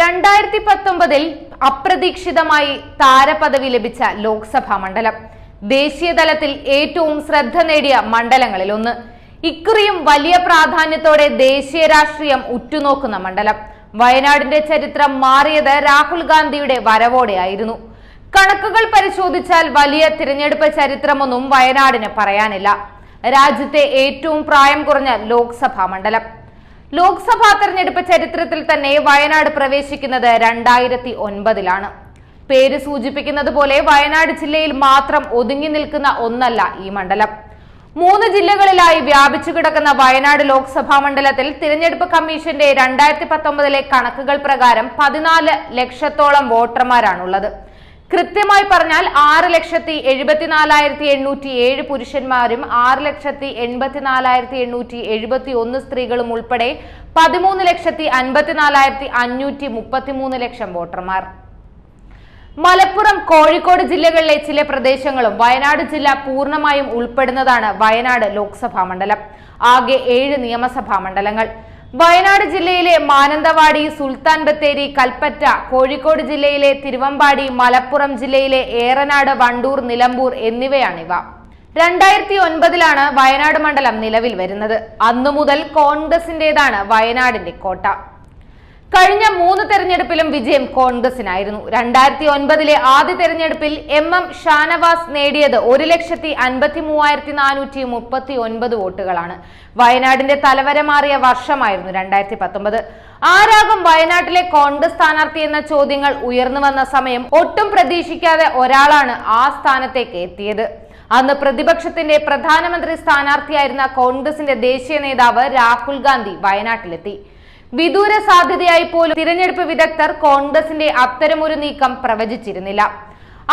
രണ്ടായിരത്തി പത്തൊമ്പതിൽ അപ്രതീക്ഷിതമായി താരപദവി ലഭിച്ച ലോക്സഭാ മണ്ഡലം. ദേശീയ തലത്തിൽ ഏറ്റവും ശ്രദ്ധ നേടിയ മണ്ഡലങ്ങളിൽ ഒന്ന്. ഇക്കുറിയും വലിയ പ്രാധാന്യത്തോടെ ദേശീയ രാഷ്ട്രീയം ഉറ്റുനോക്കുന്ന മണ്ഡലം. വയനാടിന്റെ ചരിത്രം മാറിയത് രാഹുൽ ഗാന്ധിയുടെ വരവോടെയായിരുന്നു. കണക്കുകൾ പരിശോധിച്ചാൽ വലിയ തിരഞ്ഞെടുപ്പ് ചരിത്രമൊന്നും വയനാടിന് പറയാനില്ല. രാജ്യത്തെ ഏറ്റവും പ്രായം കുറഞ്ഞ ലോക്സഭാ മണ്ഡലം. ലോക്സഭാ തെരഞ്ഞെടുപ്പ് ചരിത്രത്തിൽ തന്നെ വയനാട് പ്രവേശിക്കുന്നത് രണ്ടായിരത്തി ഒൻപതിലാണ് പേര് സൂചിപ്പിക്കുന്നത് പോലെ വയനാട് ജില്ലയിൽ മാത്രം ഒതുങ്ങി നിൽക്കുന്ന ഒന്നല്ല ഈ മണ്ഡലം. മൂന്ന് ജില്ലകളിലായി വ്യാപിച്ചു കിടക്കുന്ന വയനാട് ലോക്സഭാ മണ്ഡലത്തിൽ തിരഞ്ഞെടുപ്പ് കമ്മീഷന്റെ രണ്ടായിരത്തി പത്തൊമ്പതിലെ കണക്കുകൾ പ്രകാരം പതിനാല് ലക്ഷത്തോളം വോട്ടർമാരാണുള്ളത്. കൃത്യമായി പറഞ്ഞാൽ ആറ് ലക്ഷത്തി എഴുപത്തിനാലായിരത്തി എണ്ണൂറ്റി ഏഴ് പുരുഷന്മാരും ആറ് ലക്ഷത്തി എൺപത്തിനാലായിരത്തി എണ്ണൂറ്റി എഴുപത്തി ഒന്ന് സ്ത്രീകളും ഉൾപ്പെടെ പതിമൂന്ന് ലക്ഷത്തി അൻപത്തിനാലായിരത്തി അഞ്ഞൂറ്റി മുപ്പത്തിമൂന്ന് ലക്ഷം വോട്ടർമാർ. മലപ്പുറം കോഴിക്കോട് ജില്ലകളിലെ ചില പ്രദേശങ്ങളും വയനാട് ജില്ല പൂർണമായും ഉൾപ്പെടുന്നതാണ് വയനാട് ലോക്സഭാ മണ്ഡലം. ആകെ ഏഴ് നിയമസഭാ മണ്ഡലങ്ങൾ. വയനാട് ജില്ലയിലെ മാനന്തവാടി സുൽത്താൻ ബത്തേരി കൽപ്പറ്റ കോഴിക്കോട് ജില്ലയിലെ തിരുവമ്പാടി മലപ്പുറം ജില്ലയിലെ ഏറനാട് വണ്ടൂർ നിലമ്പൂർ എന്നിവയാണിവ രണ്ടായിരത്തി ഒൻപതിലാണ് വയനാട് മണ്ഡലം നിലവിൽ വരുന്നത്. അന്നു മുതൽ കോൺഗ്രസിന്റേതാണ് വയനാടിന്റെ കോട്ട. കഴിഞ്ഞ മൂന്ന് തെരഞ്ഞെടുപ്പിലും വിജയം കോൺഗ്രസിനായിരുന്നു. രണ്ടായിരത്തി ഒൻപതിലെ ആദ്യ തെരഞ്ഞെടുപ്പിൽ എം എം ഷാനവാസ് നേടിയത് ഒരു ലക്ഷത്തി അൻപത്തി മൂവായിരത്തി നാനൂറ്റി മുപ്പത്തി ഒൻപത് വോട്ടുകളാണ്. വയനാടിന്റെ തലവര മാറിയ വർഷമായിരുന്നു രണ്ടായിരത്തി പത്തൊമ്പത് ആരാകും വയനാട്ടിലെ കോൺഗ്രസ് സ്ഥാനാർത്ഥി എന്ന ചോദ്യങ്ങൾ ഉയർന്നു വന്ന സമയം ഒട്ടും പ്രതീക്ഷിക്കാതെ ഒരാളാണ് ആ സ്ഥാനത്തേക്ക് എത്തിയത്. അന്ന് പ്രതിപക്ഷത്തിന്റെ പ്രധാനമന്ത്രി സ്ഥാനാർത്ഥിയായിരുന്ന കോൺഗ്രസിന്റെ ദേശീയ നേതാവ് രാഹുൽ ഗാന്ധി വയനാട്ടിലെത്തി. വിദൂര സാധ്യതയായി പോലും തിരഞ്ഞെടുപ്പ് വിദഗ്ധർ കോൺഗ്രസിന്റെ അത്തരമൊരു നീക്കം പ്രവചിച്ചിരുന്നില്ല.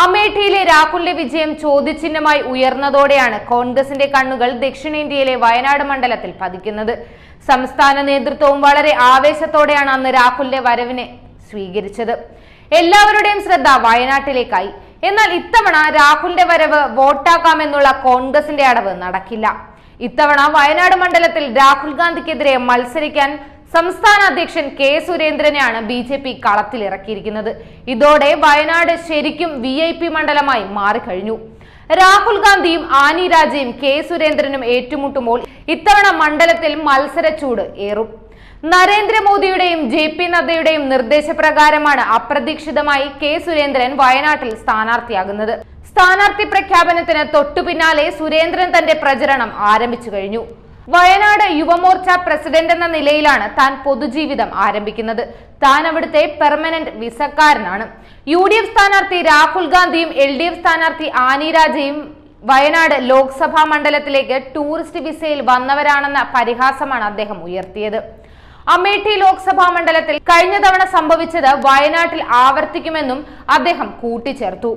അമേഠിയിലെ രാഹുലിന്റെ വിജയം ചോദ്യചിഹ്നമായി ഉയർന്നതോടെയാണ് കോൺഗ്രസിന്റെ കണ്ണുകൾ ദക്ഷിണേന്ത്യയിലെ വയനാട് മണ്ഡലത്തിൽ പതിക്കുന്നത്. സംസ്ഥാന നേതൃത്വവും വളരെ ആവേശത്തോടെയാണ് അന്ന് രാഹുലിന്റെ വരവിനെ സ്വീകരിച്ചത്. എല്ലാവരുടെയും ശ്രദ്ധ വയനാട്ടിലേക്കായി. എന്നാൽ ഇത്തവണ രാഹുലിന്റെ വരവ് വോട്ടാക്കാമെന്നുള്ള കോൺഗ്രസിന്റെ അടവ് നടക്കില്ല. ഇത്തവണ വയനാട് മണ്ഡലത്തിൽ രാഹുൽ ഗാന്ധിക്കെതിരെ മത്സരിക്കാൻ സംസ്ഥാന അധ്യക്ഷൻ കെ സുരേന്ദ്രനെയാണ് ബി ജെ പി കളത്തിലിറക്കിയിരിക്കുന്നത് ഇതോടെ വയനാട് ശരിക്കും വി ഐ പി മണ്ഡലമായി മാറിക്കഴിഞ്ഞു. രാഹുൽ ഗാന്ധിയും ആനി രാജയും കെ സുരേന്ദ്രനും ഏറ്റുമുട്ടുമ്പോൾ ഇത്തവണ മണ്ഡലത്തിൽ മത്സരച്ചൂട് ഏറും. നരേന്ദ്രമോദിയുടെയും ജെ പി നദ്ദയുടെയും നിർദ്ദേശപ്രകാരമാണ് അപ്രതീക്ഷിതമായി കെ സുരേന്ദ്രൻ വയനാട്ടിൽ സ്ഥാനാർത്ഥിയാകുന്നത്. സ്ഥാനാർത്ഥി പ്രഖ്യാപനത്തിന് തൊട്ടുപിന്നാലെ സുരേന്ദ്രൻ തന്റെ പ്രചരണം ആരംഭിച്ചു കഴിഞ്ഞു. വയനാട് യുവമോർച്ച പ്രസിഡന്റ് എന്ന നിലയിലാണ് താൻ പൊതുജീവിതം ആരംഭിക്കുന്നത്. താൻ അവിടുത്തെ പെർമനന്റ് വിസക്കാരനാണ്. യു ഡി എഫ് സ്ഥാനാർത്ഥി രാഹുൽ ഗാന്ധിയും എൽ ഡി എഫ് സ്ഥാനാർത്ഥി ആനി രാജയും വയനാട് ലോക്സഭാ മണ്ഡലത്തിലേക്ക് ടൂറിസ്റ്റ് വിസയിൽ വന്നവരാണെന്ന പരിഹാസമാണ് അദ്ദേഹം ഉയർത്തിയത്. അമേഠി ലോക്സഭാ മണ്ഡലത്തിൽ കഴിഞ്ഞ തവണ സംഭവിച്ചത് വയനാട്ടിൽ ആവർത്തിക്കുമെന്നും അദ്ദേഹം കൂട്ടിച്ചേർത്തു.